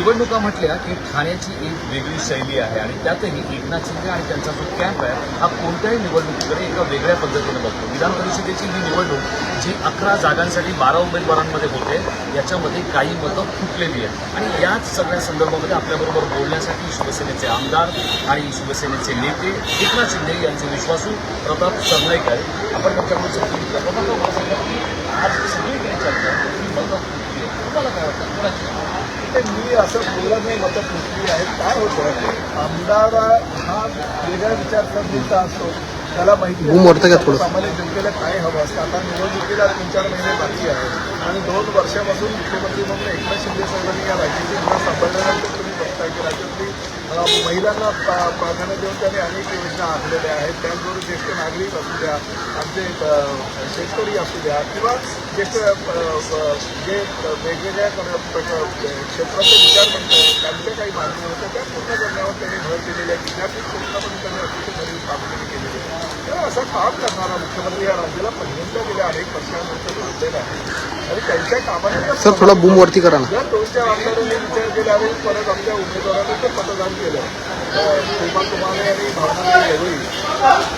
निवडणुका म्हटल्या की ठाण्याची एक वेगळी शैली आहे आणि त्यातही एकनाथ शिंदे आणि त्यांचा जो कॅम्प आहे हा कोणत्याही निवडणुकीकडे एका वेगळ्या पद्धतीने बघतो. विधान परिषदेची ही निवडणूक जी अकरा जागांसाठी बारा उमेदवारांमध्ये होते याच्यामध्ये काही मतं फुटलेली आहेत. आणि याच सगळ्या संदर्भामध्ये आपल्याबरोबर बोलण्यासाठी शिवसेनेचे आमदार आणि शिवसेनेचे नेते एकनाथ शिंदे यांचे विश्वासू प्रताप सरनाईकर आपण त्यांच्याकडून सांगितलं की आज सगळीकडे चर्चा. की मतं फुटली तुम्हाला काय वाटतं? ते मी असं बोलत नाही मतं फुटली आहेत. काय होतं? आमदार हा वेगळ्या विचारसरणीचा असतो. त्याला माहिती? सामान्य जनतेला काय हवं असतं? आता निवडणुकीला तीन चार महिने बाकी आहे आणि दोन वर्षापासून मुख्यमंत्री म्हणून एकनाथ शिंदे साहेबांनी या राज्याची सांभाळल्यानंतर तुम्ही की राज्यातली महिलांना प्राधान्य देऊन त्यांनी अनेक योजना आखलेल्या आहेत. त्याचबरोबर ज्येष्ठ नागरिक असू द्या आमचे शेतकरी असू द्या किंवा ज्येष्ठ जे वेगवेगळ्या क्षेत्राचे प्र- क्षेत्रातले विचार म्हणतात त्यांच्या काही मागण्या होत्या त्या पूर्ण करण्यावर त्यांनी भर दिलेल्या आहे. विद्यापीठ क्षेत्रामध्ये त्यांनी अतिशय भरीव कामगिरी केलेली आहे. असं काम करणारा मुख्यमंत्री या राज्याला पहिल्यांदा गेल्या अनेक वर्षानंतर लाभलेला आहे. आणि त्यांच्या कामाने सर थोडा बूम वरती करा ना. दोनच्या आमदारांनी विचार केला आणि परत आमच्या उमेदवारांनी ते मतदान केलं. सीमा कुमारे आणि भावना यावेळी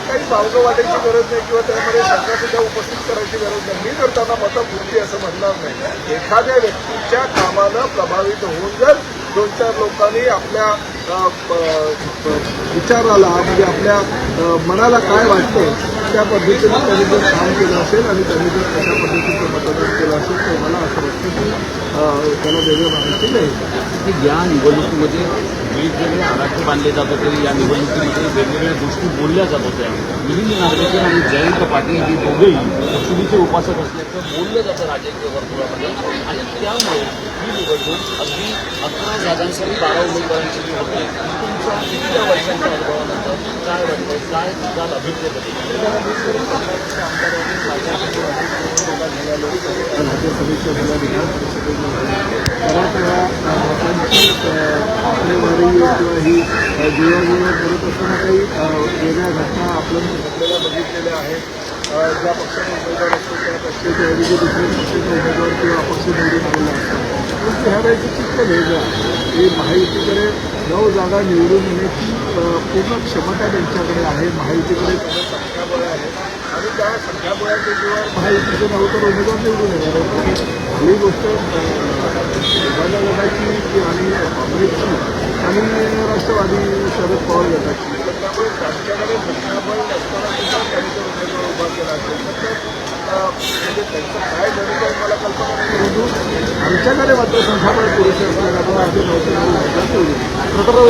काही भावगं वाटायची गरज नाही किंवा त्यामध्ये शंका सुद्धा उपस्थित करायची गरज नाही. मी तर त्यांना मतं फुटली असं म्हणणार नाही एखाद्या व्यक्तीच्या कामानं प्रभावित होऊन जर दोन चार लोकांनी आपल्या विचाराला म्हणजे आपल्या मनाला काय वाटतं त्या पद्धतीनं त्यांनी जर काम केलं असेल आणि त्यांनी जर कशा पद्धतीचं मतदान केलं असेल तर मला असं वाटतं की त्याला वेगळं माहिती नाही. की या निवडणुकीमध्ये वेगवेगळे आराखडे बांधले जात होते. या निवडणुकीमध्ये वेगवेगळ्या गोष्टी बोलल्या जात होत्या. मिलिंद नार्वेकर आणि जयंत पाटील हे दोघेही लक्ष्मीचे उपासक असल्याचं बोललं जातं राजकीय वर्तुळामध्ये. आणि त्यामुळे ही निवडणूक अगदी अकरा जागांसाठी बारा उमेदवारांची जी होती. तुमच्या इतक्या वर्षांच्या अनुभवानंतर काय वाटतं काय काल आकडेवारी किंवा ही अ, करत असताना काही वेगळ्या घटना आपण घडलेल्या बघितलेल्या आहेत ज्या पक्षाने उमेदवार असतो त्या पक्षाच्या ऐवजी दुसऱ्या पक्षाचा उमेदवार किंवा अपक्ष निवडून आलेला असतो परंतु ह्या वेळेचं चित्र वेगळं हे महायुतीकडे नऊ जागा निवडून येण्याची पूर्ण क्षमता त्यांच्याकडे आहे. महायुतीकडे संख्याबळ आहे. आणि त्या संख्याबळाच्या जीवावर महायुतीचे नऊ तर उमेदवार निवडून येणार आहे ही गोष्ट विभागा गटाची आणि काँग्रेसची आणि राष्ट्रवादी शरद पवार गटाची तर त्यामुळे त्यांच्याकडे संख्याबळ नसताना सुद्धा त्यांनी जर उमेदवार उभा केला असेल तर अ, म्हणजे त्यांचं काय गणित आहे मला कल्पना नाही परंतु आमच्याकडे मात्र संख्याबळ पुरेसे असल्यामुळे आम्ही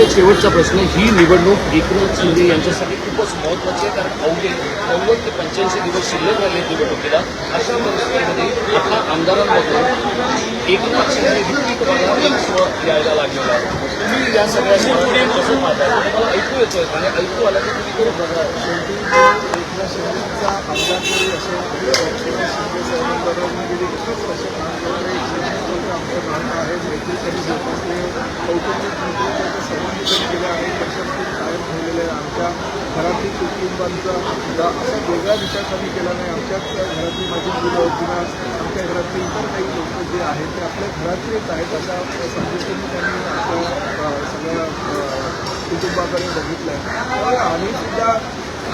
एक शेवटचा प्रश्न. ही निवडणूक एकनाथ शिंदे यांच्यासाठी खूपच महत्वाची आहे कारण अवघे नव्वद ते पंच्याऐंशी दिवस शिल्लक राहिले निवडणुकीला. अशा परिस्थितीमध्ये आता आमदारांमध्ये एकनाथ शिंदे स्व यायला लागलेला तुम्ही या सगळ्या कसं तुम्हाला ऐकू येतोय आणि ऐकू आलं की तुम्ही करून बघा. शेवटी एकनाथ शिंदेचा आमदार जरी असेल किंवा शिंदे साहेबांबरोबर गेली खूप वर्ष काम आमचं नातं आहे मैत्री त्यांनी जोपासले कौटुंबिक मैत्री त्यांच्या सर्वांनी त्यांनी गेल्या अनेक वर्षांपासून कायम ठेवलेले आहे आमच्या घरातील कुटुंबांचा सुद्धा असा वेगळा विचार त्यांनी केला नाही आमच्याच घरातली माझी मुलं होती आमच्या घरातली इतर काही लोक जे आहेत ते आपल्या घरातलेच आहेत अशा समजुतीने त्यांनी आपल्या अ, सगळ्या कुटुंबाकडे बघितलं आहे त्यामुळे आम्ही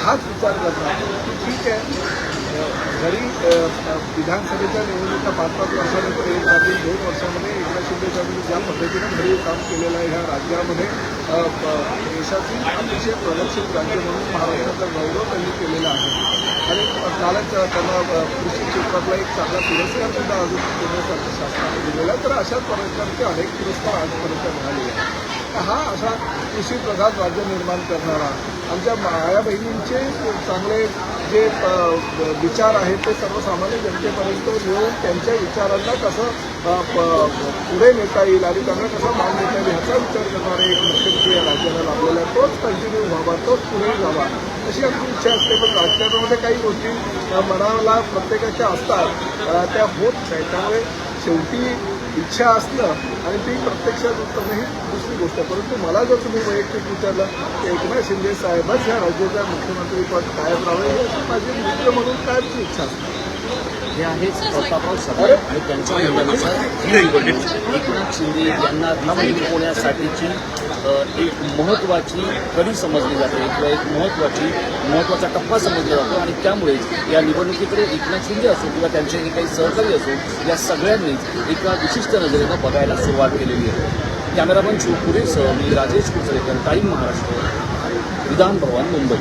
हाच विचार करतात की ठीक आहे. जरी विधानसभेच्या निवडणुका पाच पाच वर्षानंतर एक राहतील दोन वर्षामध्ये एकनाथ शिंदे साहेबांनी ज्या पद्धतीनं घरी काम केलेलं आहे ह्या राज्यामध्ये देशातील अतिशय प्रदर्शित राज्य म्हणून महाराष्ट्राचा गौरव त्यांनी केलेला आहे. आणि कालच त्यांना कृषी क्षेत्रातला एक चांगला पुरस्कार सुद्धा अजून देण्यासाठी शासनाने दिलेला आहे. तर अशाच प्रकारचे अनेक पुरस्कार आजपर्यंत मिळालेले आहेत. हा असा कृषी प्रधान राज्य निर्माण करणारा. आमच्या माया बहिणींचे चांगले जे विचार आहेत ते सर्वसामान्य जनतेपर्यंत येऊन त्यांच्या विचारांना कसं प- पुढे नेता येईल आणि त्यांना कसा मान देता येईल ह्याचा विचार करणारे एक मुख्यमंत्री या राज्याला लाभलेला आहे. तोच कंटिन्यू व्हावा तोच पुढे जावा. अशी आमची इच्छा असते पण राजकारणामध्ये काही गोष्टी मनाला प्रत्येकाच्या असतात त्या होत नाही. त्यामुळे शेवटी इच्छा असणं आणि ती प्रत्यक्षात उतरणं ही दुसरी गोष्ट. आहे परंतु मला जर तुम्ही वैयक्तिक विचारलं की एकनाथ शिंदे साहेबच ह्या राज्याचा मुख्यमंत्रीपद कायम राहावं ही माझी मित्र म्हणून कायमची इच्छा असते. हे आहेत प्रतापराव सरकार आणि त्यांच्या ही निवडणूक एकनाथ शिंदे यांना जिंकवण्यासाठीची अ, एक महत्त्वाची कडी समजली जाते किंवा एक महत्त्वाची महत्त्वाचा टप्पा समजला जातो. आणि त्यामुळेच या निवडणुकीकडे एकनाथ शिंदे असो किंवा त्यांचे जे काही सहकारी असो या सगळ्यांनीच एका विशिष्ट नजरेनं बघायला सुरुवात केलेली आहे. कॅमेरामन शिवपुरेसह मी राजेश कुचरेकर टाईम महाराष्ट्र विधान भवन मुंबई.